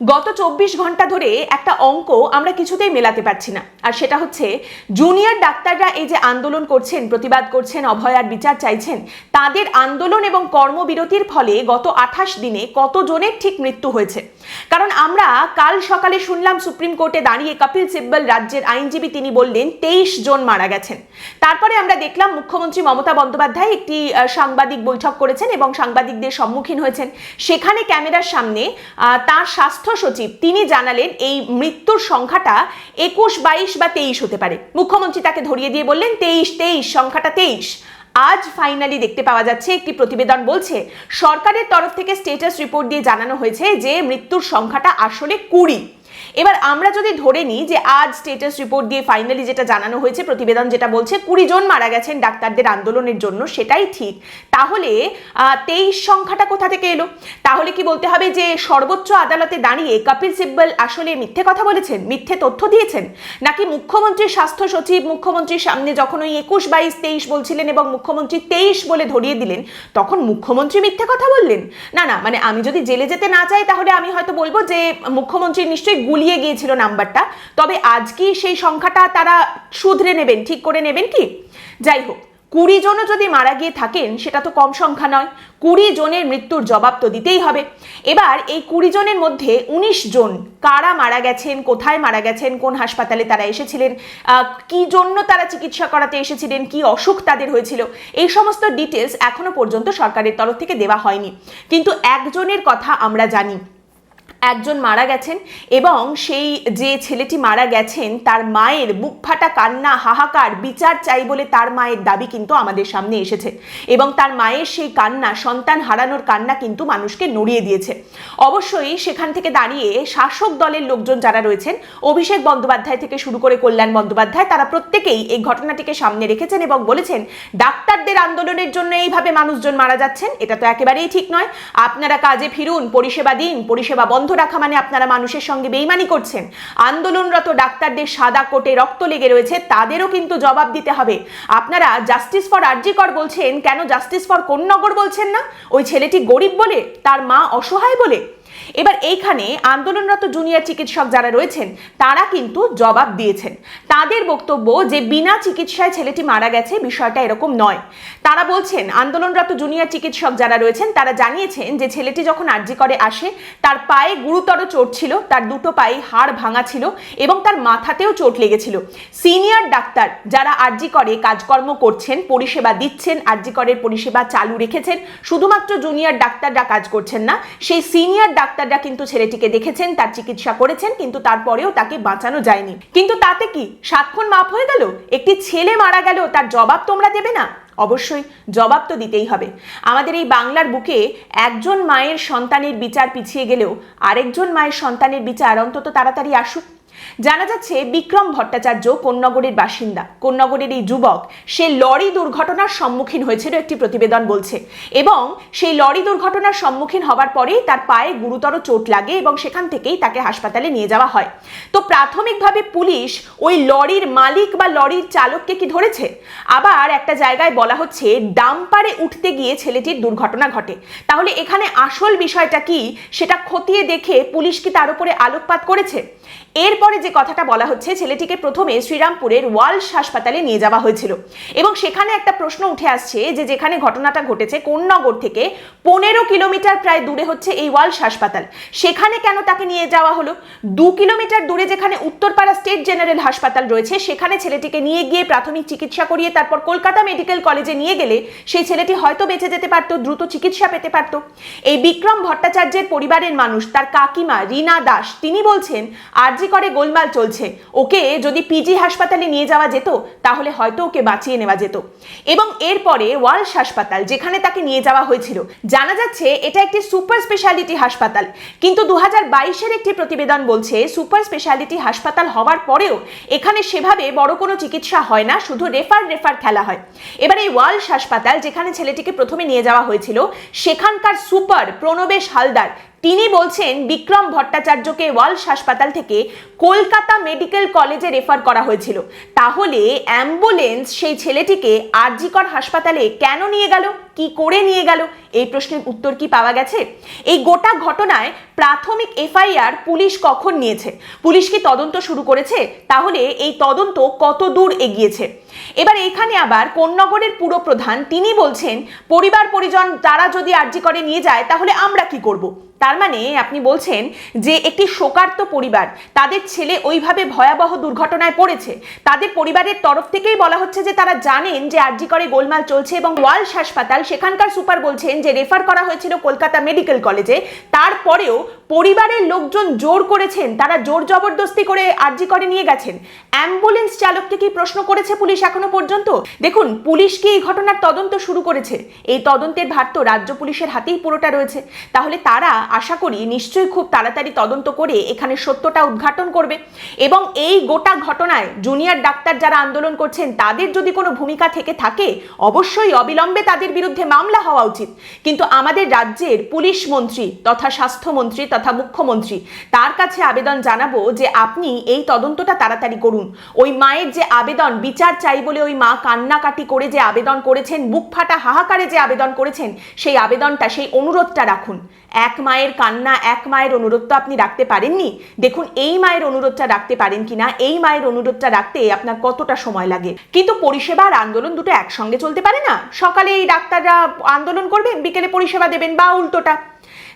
গত চব্বিশ ঘণ্টা ধরে একটা অঙ্ক আমরা কিছুতেই মেলাতে পারছি না। আর সেটা হচ্ছে জুনিয়র ডাক্তাররা এই যে আন্দোলন করছেন, প্রতিবাদ করছেন অভয়ার বিচার চাইছেন, তাদের আন্দোলন এবং কর্মবিরতির ফলে গত আঠাশ দিনে কতজনের ঠিক মৃত্যু হয়েছে? কারণ আমরা কাল সকালে শুনলাম সুপ্রিম কোর্টে দাঁড়িয়ে কপিল সিব্বল রাজ্যের আইনজীবী তিনি বললেন, তেইশ জন মারা গেছেন। তারপরে আমরা দেখলাম মুখ্যমন্ত্রী মমতা বন্দ্যোপাধ্যায় একটি সাংবাদিক বৈঠক করেছেন এবং সাংবাদিকদের সম্মুখীন হয়েছেন। সেখানে ক্যামেরার সামনে তার স্বাস্থ্য সচিব তিনি জানালেন এই মৃত্যুর সংখ্যাটা একুশ, বাইশ বা তেইশ হতে পারে। মুখ্যমন্ত্রী তাকে ধরিয়ে দিয়ে বললেন, তেইশ তেইশ, সংখ্যাটা তেইশ। আজ ফাইনালি দেখতে পাওয়া যাচ্ছে, একটি প্রতিবেদন বলছে, সরকারের তরফ থেকে স্টেটাস রিপোর্ট দিয়ে জানানো হয়েছে যে মৃত্যুর সংখ্যাটা আসলে কুড়ি। এবার আমরা যদি ধরে নিই যে আজ স্টেটাস রিপোর্ট দিয়ে ফাইনালি যেটা জানানো হয়েছে, প্রতিবেদন যেটা বলছে, কুড়ি জন মারা গেছেন ডাক্তারদের আন্দোলনের জন্য, সেটাই ঠিক। তাহলে তেইশ সংখ্যাটা কোথা থেকে এলো? তাহলে কি বলতে হবে যে সর্বোচ্চ আদালতে দাঁড়িয়ে কপিল সিব্বল আসলে মিথ্যে কথা বলেছেন? মিথ্যে তথ্য দিয়েছেন? নাকি মুখ্যমন্ত্রীর স্বাস্থ্য সচিব, মুখ্যমন্ত্রীর সামনে যখন ওই একুশ বাইশ তেইশ বলছিলেন এবং মুখ্যমন্ত্রী তেইশ বলে ধরিয়ে দিলেন, তখন মুখ্যমন্ত্রী মিথ্যে কথা বললেন? না না মানে আমি যদি জেলে যেতে না চাই, তাহলে আমি হয়তো বলব যে মুখ্যমন্ত্রী নিশ্চয়ই গুলিয়ে গিয়েছিল নাম্বারটা। তবে আজ কি সেই সংখ্যাটা তারা শুধরে নেবেন, ঠিক করে নেবেন কি? যাই হোক, কুড়ি জনও যদি মারা গিয়ে থাকেন, সেটা তো কম সংখ্যা নয়। কুড়ি জনের মৃত্যুর জবাব তো দিতেই হবে। এবার এই কুড়ি জনের মধ্যে উনিশ জন কারা মারা গেছেন, কোথায় মারা গেছেন, কোন হাসপাতালে তারা এসেছিলেন কি জন্য তারা চিকিৎসা করাতে এসেছিলেন, কি অসুখ তাদের হয়েছিল, এই সমস্ত ডিটেলস এখনও পর্যন্ত সরকারের তরফ থেকে দেওয়া হয়নি। কিন্তু একজনের কথা আমরা জানি একজন মারা গেছেন এবং সেই যে ছেলেটি মারা গেছেন, তার মায়ের বুক ফাটা কান্না, হাহাকার, বিচার চাই বলে তার মায়ের দাবি কিন্তু আমাদের সামনে এসেছে। এবং তার মায়ের সেই কান্না, সন্তান হারানোর কান্না কিন্তু মানুষকে নড়িয়ে দিয়েছে। অবশ্যই সেখান থেকে দাঁড়িয়ে শাসক দলের লোকজন যারা রয়েছেন, অভিষেক বন্দ্যোপাধ্যায় থেকে শুরু করে কল্যাণ বন্দ্যোপাধ্যায়, তারা প্রত্যেকেই এই ঘটনাটিকে সামনে রেখেছেন এবং বলেছেন, ডাক্তারদের আন্দোলনের জন্য এইভাবে মানুষজন মারা যাচ্ছেন, এটা তো একেবারেই ঠিক নয়। আপনারা কাজে ফিরুন, পরিষেবা দিন, পরিষেবা বন্ধ রাখা মানে আপনারা মানুষের সঙ্গে বেইমানি করছেন। আন্দোলনরত ডাক্তারদের সাদা কোটে রক্ত লেগে রয়েছে, তাদেরও কিন্তু জবাব দিতে হবে। আপনারা জাস্টিস ফর আরজিকর বলছেন, কেন জাস্টিস ফর কোন্নগর বলছেন না? ওই ছেলেটি গরিব বলে, তার মা অসহায় বলে? এবার এইখানে আন্দোলনরত জুনিয়র চিকিৎসক যারা রয়েছেন, তারা কিন্তু জবাব দিয়েছেন। তাদের বক্তব্য যে বিনা চিকিৎসায় ছেলেটি মারা গেছে বিষয়টা এরকম নয়। তারা বলছেন, আন্দোলনরত জুনিয়র চিকিৎসক যারা রয়েছেন, তারা জানিয়েছেন যে ছেলেটি যখন আর্জি করে আসে, তার পায়ে গুরুতর চোট ছিল, তার দুটো পায়ে হাড় ভাঙা ছিল এবং তার মাথাতেও চোট লেগেছিল। সিনিয়র ডাক্তার যারা আর্জি করে, কাজকর্ম করছেন, পরিষেবা দিচ্ছেন, আর্জি করের পরিষেবা চালু রেখেছেন, শুধুমাত্র জুনিয়র ডাক্তাররা কাজ করছেন না, সেই সিনিয়র ডাক্তাররা কিন্তু ছেলেটিকে দেখেছেন, তার চিকিৎসা করেছেন, কিন্তু তারপরেও তাকে বাঁচানো যায়নি। কিন্তু তাতে কি সাতক্ষণ মাপ হয়ে গেল? একটি ছেলে মারা গেল, তার জবাব তোমরা দেবে না? অবশ্যই জবাব তো দিতেই হবে। আমাদের এই বাংলার বুকে একজন মায়ের সন্তানের বিচার পিছিয়ে গেলেও আরেকজন মায়ের সন্তানের বিচার অন্তত তাড়াতাড়ি আসুক। জানা যাচ্ছে বিক্রম ভট্টাচার্য কোন্নগরের বাসিন্দা। কোন্নগরের এই যুবক, সে লরি দুর্ঘটনার সম্মুখীন হয়েছিল একটি প্রতিবেদন বলছে এবং সেই লরি দুর্ঘটনার সম্মুখীন হওয়ার পরেই তার পায়ে গুরুতর চোট লাগে এবং সেখান থেকেই তাকে হাসপাতালে নিয়ে যাওয়া হয়। তো প্রাথমিকভাবে পুলিশ ওই লরির মালিক বা লরির চালককে কি ধরেছে? আবার একটা জায়গায় বলা হচ্ছে ডাম্পারে উঠতে গিয়ে ছেলেটির দুর্ঘটনা ঘটে। তাহলে এখানে আসল বিষয়টা কি? সেটা খতিয়ে দেখে পুলিশ কি তার উপরে আলোকপাত করেছে? এরপরে যে কথাটা বলা হচ্ছে, ছেলেটিকে প্রথমে শ্রীরামপুরের ওয়ালস হাসপাতালে নিয়ে যাওয়া হয়েছিল। এবং সেখানে একটা প্রশ্ন উঠে আসছে যে, যেখানে ঘটনাটা ঘটেছে, কোন্নগর থেকে পনেরো কিলোমিটার প্রায় দূরে হচ্ছে এই ওয়ালস হাসপাতাল। সেখানে কেন তাকে নিয়ে যাওয়া হলো? দু কিলোমিটার দূরে যেখানে উত্তরপাড়া স্টেট জেনারেল হাসপাতাল রয়েছে, সেখানে ছেলেটিকে নিয়ে গিয়ে প্রাথমিক চিকিৎসা করিয়ে তারপর কলকাতা মেডিকেল কলেজে নিয়ে গেলে সেই ছেলেটি হয়তো বেঁচে যেতে পারতো, দ্রুত চিকিৎসা পেতে পারতো। এই বিক্রম ভট্টাচার্যের পরিবারের মানুষ, তার কাকিমা রীনা দাস, তিনি বলছেন আরজি করে গোলমাল চলছে। ওকে যদি পিজি হাসপাতালে নিয়ে যাওয়া যেত, তাহলে হয়তো ওকে বাঁচিয়ে নেওয়া যেত। এবং এরপরে ওয়ালস হাসপাতাল, যেখানে তাকে নিয়ে যাওয়া হয়েছিল। জানা যাচ্ছে এটা একটি সুপার স্পেশালিটি হাসপাতাল। কিন্তু দু হাজার বাইশের একটি প্রতিবেদন বলছে, সুপার স্পেশালিটি হাসপাতাল হওয়ার পরেও এখানে সেভাবে বড় কোনো চিকিৎসা হয় না, শুধু রেফার রেফার খেলা হয়। এবার এই ওয়ালস হাসপাতাল, যেখানে ছেলেটিকে প্রথমে নিয়ে যাওয়া হয়েছিল, সেখানকার সুপার প্রণবেশ হালদার তিনি বলছেন, বিক্রম ভট্টাচার্যকে ওয়ালস হাসপাতাল থেকে কলকাতা মেডিকেল কলেজে রেফার করা হয়েছিল। তাহলে অ্যাম্বুলেন্স সেই ছেলেটিকে আরজিকর হাসপাতালে কেন নিয়ে গেল? কি করে নিয়ে গেল? এই প্রশ্নের উত্তর কি পাওয়া গেছে? এই গোটা ঘটনায় প্রাথমিক এফআইআর পুলিশ কখন নিয়েছে? পুলিশ কি তদন্ত শুরু করেছে? তাহলে এই তদন্ত কত দূর এগিয়েছে? এবার এখানে আবার কোন্নগরের পুরপ্রধান তিনি বলছেন পরিবার পরিজন তারা যদি আর্জি করে নিয়ে যায়, তাহলে আমরা কি করব? তার মানে আপনি বলছেন যে একটি শোকার্ত পরিবার, তাদের ছেলে ওইভাবে ভয়াবহ দুর্ঘটনায় পড়েছে। তাদের পরিবারের তরফ থেকেই বলা হচ্ছে যে তারা জানেন যে আরজি করে গোলমাল চলছে এবং ওয়ালস হাসপাতাল, সেখানকার সুপার বলছেন যে রেফার করা হয়েছিল কলকাতা মেডিকেল কলেজে। তারপরেও পরিবারের লোকজন জোর করেছেন, তারা জোর জবরদস্তি করে আরজি করে নিয়ে গেছেন। অ্যাম্বুলেন্স চালককে কি প্রশ্ন করেছে পুলিশ এখনও পর্যন্ত? দেখুন, পুলিশ কি এই ঘটনার তদন্ত শুরু করেছে? এই তদন্তের ভার তো রাজ্য পুলিশের হাতেই পুরোটা রয়েছে। তাহলে তারা আশা করি নিশ্চয়ই খুব তাড়াতাড়ি তদন্ত করে এখানে সত্যটা উদ্ঘাটন করবে। এবং এই গোটা ঘটনায় জুনিয়র ডাক্তার যারা আন্দোলন করছেন, তাদের যদি কোনো ভূমিকা থেকে থাকে, অবশ্যই অবিলম্বে তাদের বিরুদ্ধে মামলা হওয়া উচিত। কিন্তু আমাদের রাজ্যের পুলিশ মন্ত্রী তথা স্বাস্থ্যমন্ত্রী তথা মুখ্যমন্ত্রী, তার কাছে আবেদন জানাব যে আপনি এই তদন্তটা তাড়াতাড়ি করুন। ওই মায়ের যে আবেদন, বিচার চাই বলে ওই মা কান্নাকাটি করে যে আবেদন করেছেন বুক ফাটা হাহাকারে যে আবেদন করেছেন, সেই আবেদনটা, সেই অনুরোধটা রাখুন। এক মায়ের কান্না, এক মায়ের অনুরোধ তো আপনি রাখতে পারেননি? দেখুন, এই মায়ের অনুরোধটা রাখতে পারেন কি না এই মায়ের অনুরোধটা রাখতে আপনার কতটা সময় লাগে? কিন্তু পরিষেবা আর আন্দোলন দুটো একসঙ্গে চলতে পারে না? সকালে এই ডাক্তাররা আন্দোলন করবেন বিকেলে পরিষেবা দেবেন বা উল্টোটা।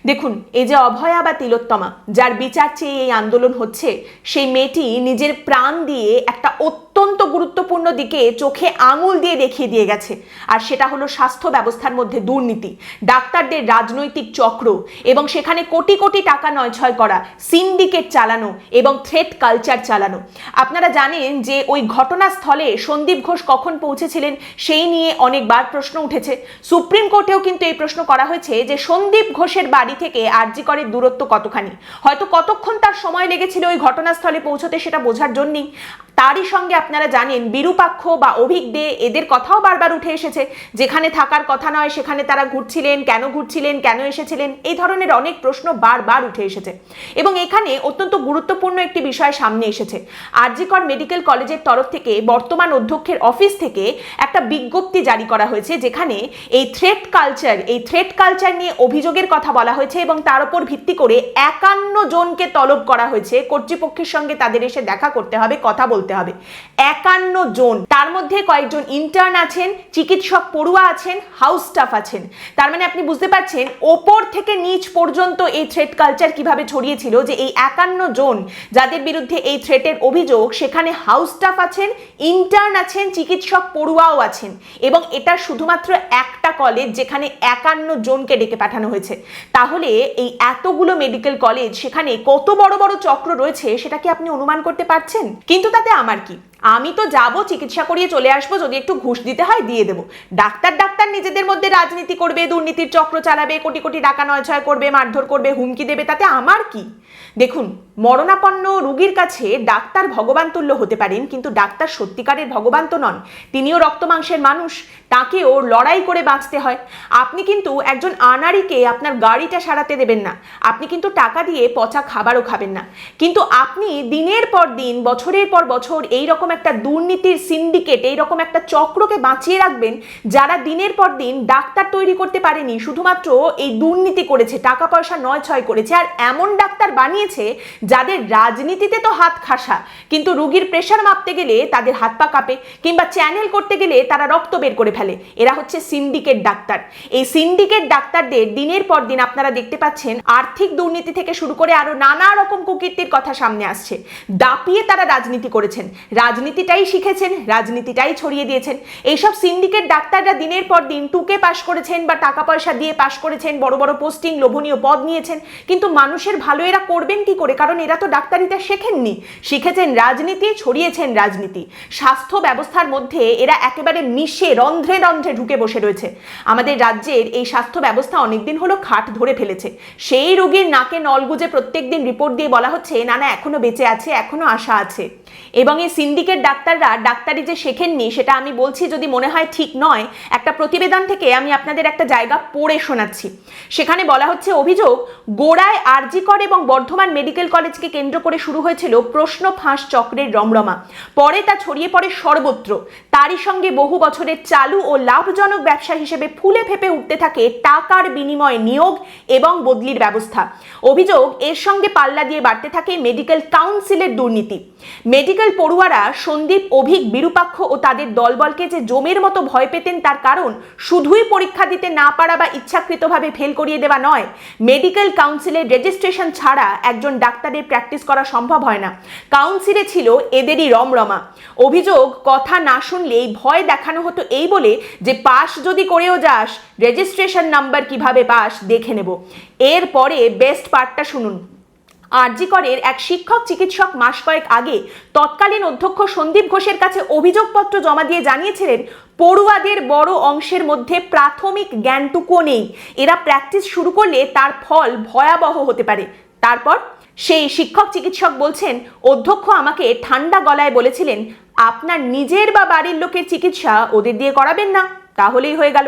দেখুন এই যে অভয়া বা তিলোত্তমা, যার বিচার চেয়ে এই আন্দোলন হচ্ছে, সেই মেয়েটি নিজের প্রাণ দিয়ে একটা অত্যন্ত গুরুত্বপূর্ণ দিকে চোখে আঙুল দিয়ে দেখিয়ে দিয়ে গেছে। আর সেটা হলো স্বাস্থ্য ব্যবস্থার মধ্যে দুর্নীতি, ডাক্তারদের রাজনৈতিক চক্র এবং সেখানে কোটি কোটি টাকা নয়ছয় করা, সিন্ডিকেট চালানো এবং থ্রেট কালচার চালানো। আপনারা জানেন যে ওই ঘটনাস্থলে সন্দীপ ঘোষ কখন পৌঁছেছিলেন, সেই নিয়ে অনেকবার প্রশ্ন উঠেছে। সুপ্রিম কোর্টেও কিন্তু এই প্রশ্ন করা হয়েছে যে সন্দীপ ঘোষের বাড়ি থেকে আরজি করের দূরত্ব কতখানি? হয়তো কতক্ষণ তার সময় লেগেছিল ওই ঘটনাস্থলে পৌঁছতে সেটা বোঝার জন্যই। তারই সঙ্গে আপনারা জানেন, বিরূপাক্ষ বা অভিক দে এদের কথাও বারবার উঠে এসেছে। যেখানে থাকার কথা নয়, সেখানে তারা ঘুরছিলেন, কেন ঘুরছিলেন, কেন এসেছিলেন, এই ধরনের অনেক প্রশ্ন বারবার উঠে এসেছে। এবং এখানে অত্যন্ত গুরুত্বপূর্ণ একটি বিষয় সামনে এসেছে। আরজিকর মেডিকেল কলেজের তরফ থেকে বর্তমান অধ্যক্ষের অফিস থেকে একটা বিজ্ঞপ্তি জারি করা হয়েছে, যেখানে এই থ্রেট কালচার এই থ্রেট কালচার নিয়ে অভিযোগের কথা বলা হয়েছে এবং তার উপর ভিত্তি করে একান্ন জনকে তলব করা হয়েছে। কর্তৃপক্ষের সঙ্গে তাদের এসে দেখা করতে হবে, কথা বলতে হবে। একান্ন জন, তার মধ্যে কয়েকজন ইন্টার্ন আছেন, চিকিৎসক পড়ুয়া আছেন হাউস স্টাফ আছেন। তার মানে আপনি বুঝতে পারছেন, ওপর থেকে নিচ পর্যন্ত এই থ্রেট কালচার কীভাবে ছড়িয়েছিল যে এই একান্ন জন যাদের বিরুদ্ধে এই থ্রেটের অভিযোগ, সেখানে হাউস স্টাফ আছেন ইন্টার্ন আছেন, চিকিৎসক পড়ুয়াও আছেন। এবং এটা শুধুমাত্র একটা কলেজ যেখানে একান্ন জনকে ডেকে পাঠানো হয়েছে। তাহলে এই এতগুলো মেডিকেল কলেজ সেখানে কত বড় বড় চক্র রয়েছে, সেটা কি আপনি অনুমান করতে পারছেন? কিন্তু তাতে আমার কি? আমি তো যাব, চিকিৎসা করিয়ে চলে আসব, যদি একটু ঘুষ দিতে হয় দিয়ে দেবো। ডাক্তার ডাক্তার নিজেদের মধ্যে রাজনীতি করবে, দুর্নীতির চক্র চালাবে, কোটি কোটি টাকা নয়ছয় করবে, মারধর করবে, হুমকি দেবে, তাতে আমার কি? দেখুন, মরণাপন্ন রুগীর কাছে ডাক্তার ভগবান তুল্য হতে পারেন, কিন্তু ডাক্তার সত্যিকারের ভগবান তো নন। তিনিও রক্ত মাংসের মানুষ, তাকেও লড়াই করে বাঁচতে হয়। আপনি কিন্তু একজন আনারিকে আপনার গাড়িটা সারাতে দেবেন না। আপনি কিন্তু টাকা দিয়ে পচা খাবারও খাবেন না। কিন্তু আপনি দিনের পর দিন, বছরের পর বছর এই রকম একটা দুর্নীতির সিন্ডিকেট এই রকম একটা চক্রকে বাঁচিয়ে রাখবেন যারা দিনের পর দিন ডাক্তার তৈরি করতে পারেনি, শুধুমাত্র এই দুর্নীতি করেছে টাকা পয়সা নয় ছয় করেছে, আর এমন ডাক্তার বানিয়েছে যাদের রাজনীতিতে তো হাত খাসা, কিন্তু রুগীর প্রেশার মাপতে গেলে তাদের হাত পা কাঁপে, কিংবা চ্যানেল করতে গেলে তারা রক্ত বের করে ফেলে। এরা হচ্ছে সিন্ডিকেট ডাক্তার। এই সিন্ডিকেট ডাক্তারদের দিনের পর দিন আপনারা দেখতে পাচ্ছেন, আর্থিক দুর্নীতি থেকে শুরু করে আরও নানা রকম কুকীর্তির কথা সামনে আসছে। দাপিয়ে তারা রাজনীতি করেছেন। রাজনীতিটাই শিখেছেন, রাজনীতিটাই ছড়িয়ে দিয়েছেন। এইসব সিন্ডিকেট ডাক্তাররা দিনের পর দিন টুকে পাশ করেছেন বা টাকা পয়সা দিয়ে পাশ করেছেন, বড় বড় পোস্টিং, লোভনীয় পদ নিয়েছেন। কিন্তু মানুষের ভালো এরা করবেন কি করে? কারণ এরা তো ডাক্তারিতে শেখেননি। শিখেছেন রাজনীতি, ছড়িয়েছেন রাজনীতি। স্বাস্থ্য ব্যবস্থার মধ্যে এরা একেবারে মিশে, রন্ধ্রে রন্ধ্রে ঢুকে বসে রয়েছে। আমাদের রাজ্যের এই স্বাস্থ্য ব্যবস্থা অনেকদিন হলো খাট ধরে ফেলেছে। সেই রোগীর নাকে নলগুজে প্রত্যেক দিন রিপোর্ট দিয়ে বলা হচ্ছে, না না, এখনও বেঁচে আছে, এখনও আশা আছে। এবং এই সিন্ডিকেট ডাক্তাররা, ডাক্তারি যে যে শেখেননি, সেটা আমি বলছি যদি মনে হয় ঠিক নয়, একটা প্রতিবেদন থেকে আমি আপনাদের একটা জায়গা পড়ে শোনাচ্ছি। সেখানে বলা হচ্ছে, অভিযোগ, গোড়ায় আরজিকর এবং বর্ধমান মেডিকেল কলেজকে কেন্দ্র করে শুরু হয়েছিল প্রশ্ন ফাঁস চক্রের রমরমা। পরে তা ছড়িয়ে পড়ে সর্বত্র। তারই সঙ্গে বহু বছরের চালু ও লাভজনক ব্যবসা হিসেবে ফুলে ফেপে উঠতে থাকে টাকার বিনিময়ে নিয়োগ এবং বদলির ব্যবস্থা। অভিযোগ, এর সঙ্গে পাল্লা দিয়ে বাড়তে থাকে মেডিকেল কাউন্সিলের দুর্নীতি। মেডিকেল পড়ুয়ারা সন্দীপ, অভিক, বিরূপাক্ষ ও তাদের দলবলকে যে জমের মতো ভয় পেতেন তার কারণ শুধুই পরীক্ষা দিতে না পারা বা ইচ্ছাকৃতভাবে ফেল করিয়ে দেওয়া নয়। মেডিকেল কাউন্সিলের রেজিস্ট্রেশন ছাড়া একজন ডাক্তারের প্র্যাকটিস করা সম্ভব হয় না। কাউন্সিলে ছিল এদেরই রমরমা। অভিযোগ, কথা না শুনলেই ভয় দেখানো হতো এই বলে যে পাস যদি করেও যাস রেজিস্ট্রেশন নাম্বার কীভাবে পাস দেখে নেব। এরপরে বেস্ট পার্টটা শুনুন। আরজিকরের এক শিক্ষক চিকিৎসক মাস কয়েক আগে। তৎকালীন অধ্যক্ষ সন্দীপ ঘোষের কাছে অভিযোগপত্র জমা দিয়ে জানিয়েছিলেন, পড়ুয়াদের বড় অংশের মধ্যে প্রাথমিক জ্ঞানটুকুও নেই। এরা প্র্যাকটিস শুরু করলে তার ফল ভয়াবহ হতে পারে। তারপর সেই শিক্ষক চিকিৎসক বলছেন, অধ্যক্ষ আমাকে ঠান্ডা গলায় বলেছিলেন, আপনার নিজের বা বাড়ির লোকের চিকিৎসা ওদের দিয়ে করাবেন না। তাহলেই হয়ে গেল।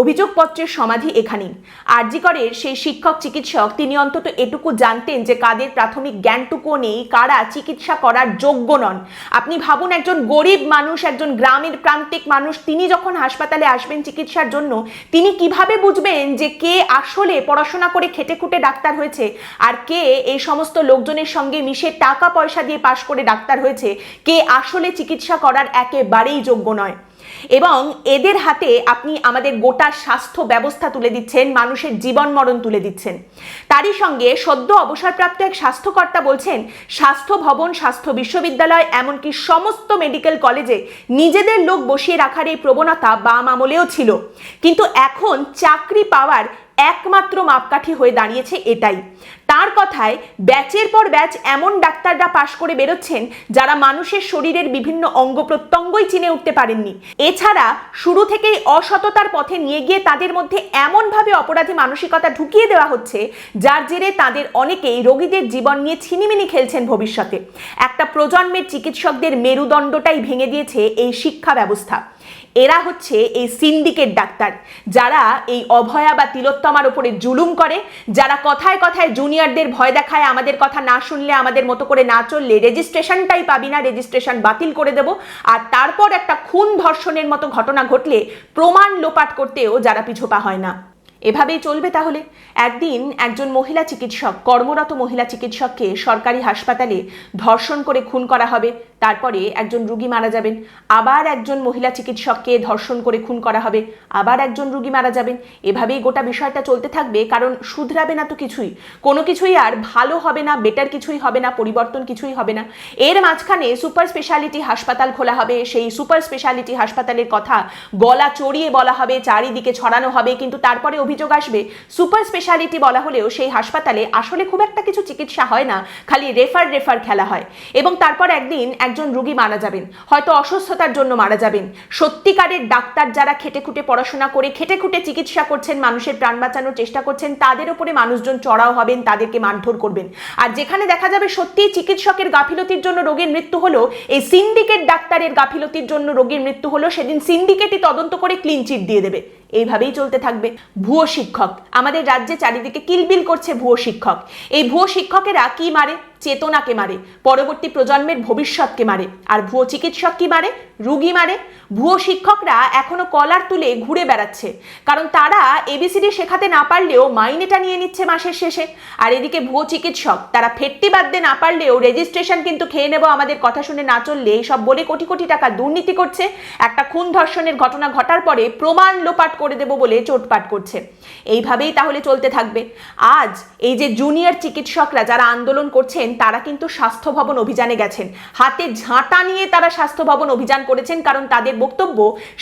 অভিযোগপত্রের সমাধি এখানেই। আরজিকরের সেই শিক্ষক চিকিৎসক, তিনি অন্তত এটুকু জানতেন যে কাদের প্রাথমিক জ্ঞানটুকুও নেই, কারা চিকিৎসা করার যোগ্য নন। আপনি ভাবুন, একজন গরিব মানুষ, একজন গ্রামের প্রান্তিক মানুষ, তিনি যখন হাসপাতালে আসবেন চিকিৎসার জন্য, তিনি কীভাবে বুঝবেন যে কে আসলে পড়াশোনা করে খেটে খুটে ডাক্তার হয়েছে, আর কে এই সমস্ত লোকজনের সঙ্গে মিশে টাকা পয়সা দিয়ে পাশ করে ডাক্তার হয়েছে, কে আসলে চিকিৎসা করার একেবারেই যোগ্য নয়। এবং এদের হাতে আপনি আমাদের গোটা স্বাস্থ্য ব্যবস্থা তুলে দিচ্ছেন, মানুষের জীবন মরণ তুলে দিচ্ছেন। তারই সঙ্গে সদ্য অবসরপ্রাপ্ত এক স্বাস্থ্যকর্তা বলছেন, স্বাস্থ্য ভবন, স্বাস্থ্য বিশ্ববিদ্যালয় এমনকি সমস্ত মেডিকেল কলেজে নিজেদের লোক বসিয়ে রাখার এই প্রবণতা বাম আমলেও ছিল। কিন্তু এখন চাকরি পাওয়ার একমাত্র মাপকাঠি হয়ে দাঁড়িয়েছে এটাই। তার কথায় ব্যাচের পর ব্যাচ এমন ডাক্তাররা পাশ করে বেরোচ্ছেন যারা মানুষের শরীরের বিভিন্ন অঙ্গ প্রত্যঙ্গই চিনে উঠতে পারেননি। এছাড়া শুরু থেকেই অসততার পথে নিয়ে গিয়ে তাদের মধ্যে এমনভাবে অপরাধী মানসিকতা ঢুকিয়ে দেওয়া হচ্ছে, যার জেরে তাদের অনেকেই রোগীদের জীবন নিয়ে ছিনিমিনি খেলছেন ভবিষ্যতে। একটা প্রজন্মের চিকিৎসকদের মেরুদণ্ডটাই ভেঙে দিয়েছে এই শিক্ষা ব্যবস্থা। এরা হচ্ছে এই সিন্ডিকেট ডাক্তার, যারা এই অভয়া বা তিলোত্তমার ওপরে জুলুম করে, যারা কথায় কথায় জুনিয়রদের ভয় দেখায়, আমাদের কথা না শুনলে, আমাদের মতো করে না চললে, রেজিস্ট্রেশনটাই পাবি না, রেজিস্ট্রেশন বাতিল করে দেব। আর তারপর একটা খুন ধর্ষণের মতো ঘটনা ঘটলে প্রমাণ লোপাট করতেও যারা পিছুপা হয় না। এভাবেই চলবে তাহলে? একদিন একজন মহিলা চিকিৎসক, কর্মরত মহিলা চিকিৎসককে সরকারি হাসপাতালে ধর্ষণ করে খুন করা হবে। তারপরে একজন রুগী মারা যাবেন। আবার একজন মহিলা চিকিৎসককে ধর্ষণ করে খুন করা হবে। আবার একজন রুগী মারা যাবেন। এভাবেই গোটা বিষয়টা চলতে থাকবে, কারণ শুধরাবে না তো কিছুই। কোনো কিছুই আর ভালো হবে না বেটার কিছুই হবে না, পরিবর্তন কিছুই হবে না। এর মাঝখানে সুপার স্পেশালিটি হাসপাতাল খোলা হবে। সেই সুপার স্পেশালিটি হাসপাতালের কথা গলা চড়িয়ে বলা হবে, চারিদিকে ছড়ানো হবে। কিন্তু তারপরে অভিযোগ আসবে। সুপার স্পেশালিটি বলা হলেও সেই হাসপাতালে আসলে খুব একটা কিছু চিকিৎসা হয় না, খালি রেফার রেফার খেলা হয়। এবং তারপর একদিন একজন রুগী মারা যাবেন। হয়তো অসুস্থতার জন্য মারা যাবেন। সত্যিকারের ডাক্তার যারা খেটে খুটে পড়াশোনা করে, খেটে খুটে চিকিৎসা করছেন, মানুষের প্রাণ বাঁচানোর চেষ্টা করছেন, তাদের উপরে মানুষজন চড়াও হবেন, তাদেরকে মারধর করবেন। আর যেখানে দেখা যাবে সত্যি চিকিৎসকের গাফিলতির জন্য রোগীর মৃত্যু হলো, এই সিন্ডিকেট ডাক্তারের গাফিলতির জন্য রোগীর মৃত্যু হলো, সেদিন সিন্ডিকেটই তদন্ত করে ক্লিন চিট দিয়ে দেবে। এইভাবেই চলতে থাকবে। ভুয়ো শিক্ষক। আমাদের রাজ্যে চারিদিকে কিলবিল করছে ভুয়ো শিক্ষক। এই ভুয়ো শিক্ষকেরা কি মারে? চেতনাকে মারে, পরবর্তী প্রজন্মের ভবিষ্যৎকে মারে। আর ভুয়ো চিকিৎসক কি মারে? রুগী মারে। ভুয়ো শিক্ষকরা এখনও কলার তুলে ঘুরে বেড়াচ্ছে। কারণ তারা এবিসিডি শেখাতে না পারলেও মাইনেটা নিয়ে নিচ্ছে মাসের শেষে। আর এদিকে ভুয়ো চিকিৎসক, তারা ফেটটি বাঁধতে না পারলেও রেজিস্ট্রেশন কিন্তু খেয়ে নেব আমাদের কথা শুনে না চললে এইসব বলে কোটি কোটি টাকা দুর্নীতি করছে। একটা খুন ধর্ষণের ঘটনা ঘটার পরে প্রমাণ লোপাট করে দেব বলে চোটপাট করছে। এইভাবেই তাহলে চলতে থাকবে। আজ এই যে জুনিয়র চিকিৎসকরা যারা আন্দোলন করছেন, তারা কিন্তু স্বাস্থ্য ভবন অভিযানে গেছেন। হাতে ঝাঁটা নিয়ে তারা স্বাস্থ্য ভবন অভিযান করেছেন কারণ তাদের বক্তব্য,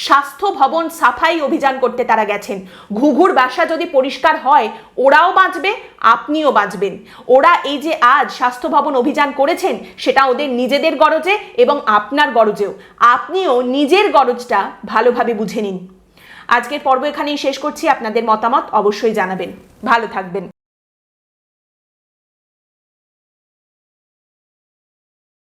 স্বাস্থ্য ভবন সাফাই অভিযান করতে তারা গেছেন। ঘুঘুর বাসা যদি পরিষ্কার হয়, ওরাও বাঁচবে, আপনিও বাঁচবেন। ওরা এই যে আজ স্বাস্থ্য ভবন অভিযান করেছেন, সেটা ওদের নিজেদের গরজে এবং আপনার গরজেও। আপনিও নিজের গরজটা ভালোভাবে বুঝে নিন। আজকের পর্ব এখানেই শেষ করছি। আপনাদের মতামত অবশ্যই জানাবেন। ভালো থাকবেন।